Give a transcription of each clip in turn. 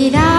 Mira.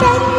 trắng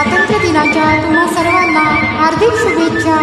स्वातंत्र्य दिनाच्या तुम्हा सर्वांना हार्दिक शुभेच्छा.